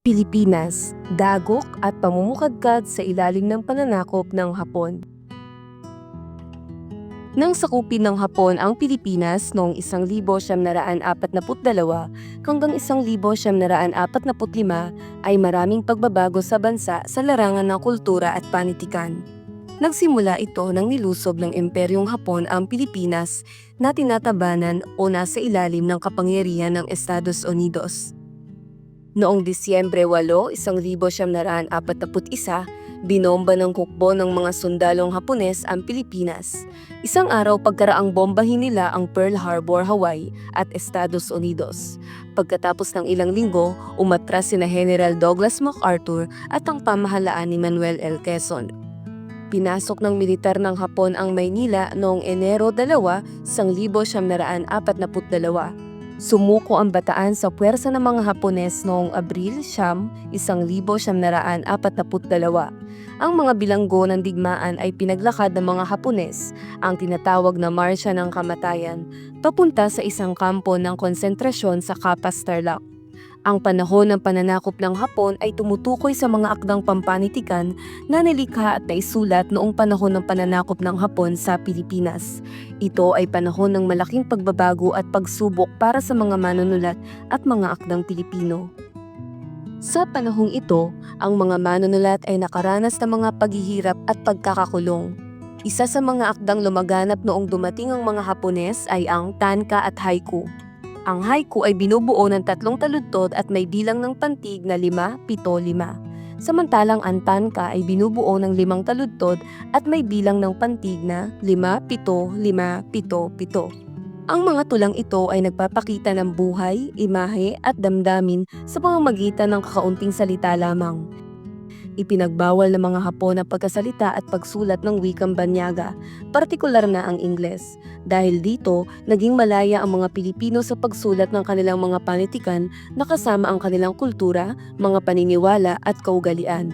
Pilipinas, dagok at pamumukadkad sa ilalim ng pananakop ng Hapon. Nang sakupin ng Hapon ang Pilipinas noong 1942 hanggang 1945 ay maraming pagbabago sa bansa sa larangan ng kultura at panitikan. Nagsimula ito nang nilusob ng Imperyong Hapon ang Pilipinas na tinatabanan o nasa ilalim ng kapangyarihan ng Estados Unidos. Noong Disyembre 8, 1941, binomba ng hukbo ng mga sundalong Hapones ang Pilipinas. Isang araw pagkaraang bombahin nila ang Pearl Harbor, Hawaii at Estados Unidos. Pagkatapos ng ilang linggo, umatras sina General Douglas MacArthur at ang pamahalaan ni Manuel L. Quezon. Pinasok ng militar ng Hapon ang Maynila noong Enero 2, 1942. Sumuko ang bataan sa puwersa ng mga Hapones noong Abril siyam, 1942. Ang mga bilanggo ng digmaan ay pinaglakad ng mga Hapones, ang tinatawag na Marsya ng Kamatayan, papunta sa isang kampo ng konsentrasyon sa Kapas Tarlac. Ang panahon ng pananakop ng Hapon ay tumutukoy sa mga akdang pampanitikan na nilikha at naisulat noong panahon ng pananakop ng Hapon sa Pilipinas. Ito ay panahon ng malaking pagbabago at pagsubok para sa mga manunulat at mga akdang Pilipino. Sa panahong ito, ang mga manunulat ay nakaranas ng mga paghihirap at pagkakakulong. Isa sa mga akdang lumaganap noong dumating ang mga Hapones ay ang tanka at haiku. Ang haiku ay binubuo ng tatlong taludtod at may bilang ng pantig na 5-7-5. Samantalang ang tanka ay binubuo ng limang taludtod at may bilang ng pantig na 5-7-5-7-7. Ang mga tulang ito ay nagpapakita ng buhay, imahe at damdamin sa pamamagitan ng kakaunting salita lamang. Ipinagbawal ng mga Hapon ang pagkasalita at pagsulat ng wikang banyaga, partikular na ang Ingles. Dahil dito, naging malaya ang mga Pilipino sa pagsulat ng kanilang mga panitikan na kasama ang kanilang kultura, mga paniniwala at kaugalian.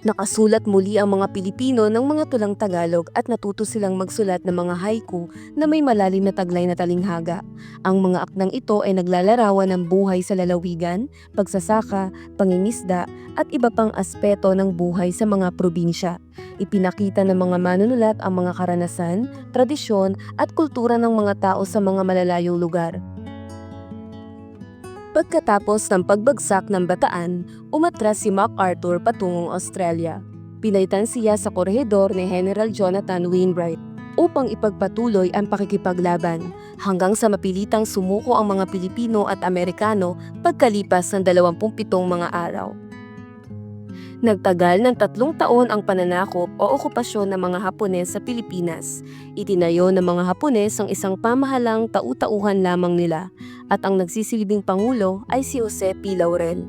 Nakasulat muli ang mga Pilipino ng mga tulang Tagalog at natuto silang magsulat ng mga haiku na may malalim na taglay na talinghaga. Ang mga akdang ito ay naglalarawan ng buhay sa lalawigan, pagsasaka, pangingisda at iba pang aspeto ng buhay sa mga probinsya. Ipinakita ng mga manunulat ang mga karanasan, tradisyon at kultura ng mga tao sa mga malalayong lugar. Pagkatapos ng pagbagsak ng bataan, umatras si MacArthur patungong Australia. Pinaitan siya sa korehedor ni General Jonathan Wainwright upang ipagpatuloy ang pakikipaglaban hanggang sa mapilitang sumuko ang mga Pilipino at Amerikano pagkalipas ng 27 mga araw. Nagtagal ng tatlong taon ang pananakop o okupasyon ng mga Hapones sa Pilipinas. Itinayo ng mga Hapones ang isang pamahalang tau-tauhan lamang nila at ang nagsisilbing pangulo ay si Jose P. Laurel.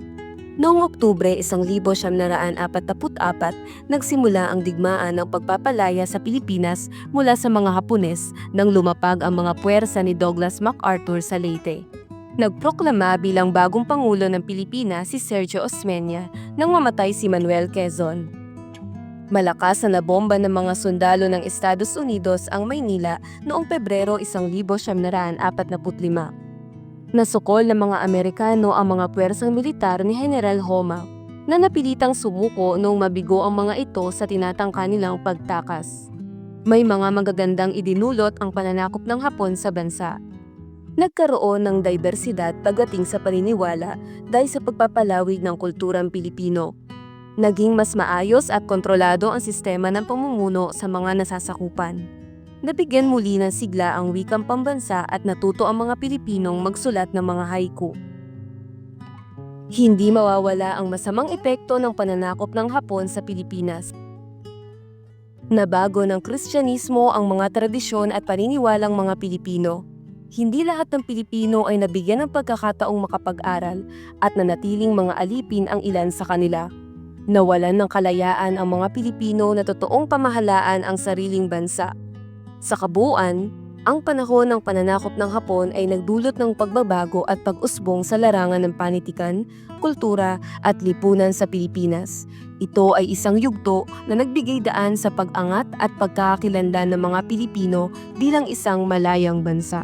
Noong Oktubre 1944, nagsimula ang digmaan ng pagpapalaya sa Pilipinas mula sa mga Hapones nang lumapag ang mga puwersa ni Douglas MacArthur sa Leyte. Nagproklama bilang bagong Pangulo ng Pilipinas si Sergio Osmeña nang mamatay si Manuel Quezon. Malakas na nabomba ng mga sundalo ng Estados Unidos ang Maynila noong Pebrero 1945. Nasukol ng mga Amerikano ang mga puwersang militar ni General Homa na napilitang sumuko noong mabigo ang mga ito sa tinatangka nilang pagtakas. May mga magagandang idinulot ang pananakop ng Hapon sa bansa nagkaroon ng diversidad pagdating sa paniniwala dahil sa pagpapalawig ng kulturang Pilipino. Naging mas maayos at kontrolado ang sistema ng pamumuno sa mga nasasakupan. Nabigyan muli ng sigla ang wikang pambansa at natuto ang mga Pilipinong magsulat ng mga haiku. Hindi mawawala ang masamang epekto ng pananakop ng Hapon sa Pilipinas. Nabago ng Kristyanismo ang mga tradisyon at paniniwalang mga Pilipino hindi lahat ng Pilipino ay nabigyan ng pagkakataong makapag-aral at nanatiling mga alipin ang ilan sa kanila. Nawalan ng kalayaan ang mga Pilipino na totoong pamahalaan ang sariling bansa. Sa kabuuan, ang panahon ng pananakop ng Hapon ay nagdulot ng pagbabago at pag-usbong sa larangan ng panitikan, kultura at lipunan sa Pilipinas. Ito ay isang yugto na nagbigay daan sa pag-angat at pagkakakilanlan ng mga Pilipino bilang isang malayang bansa.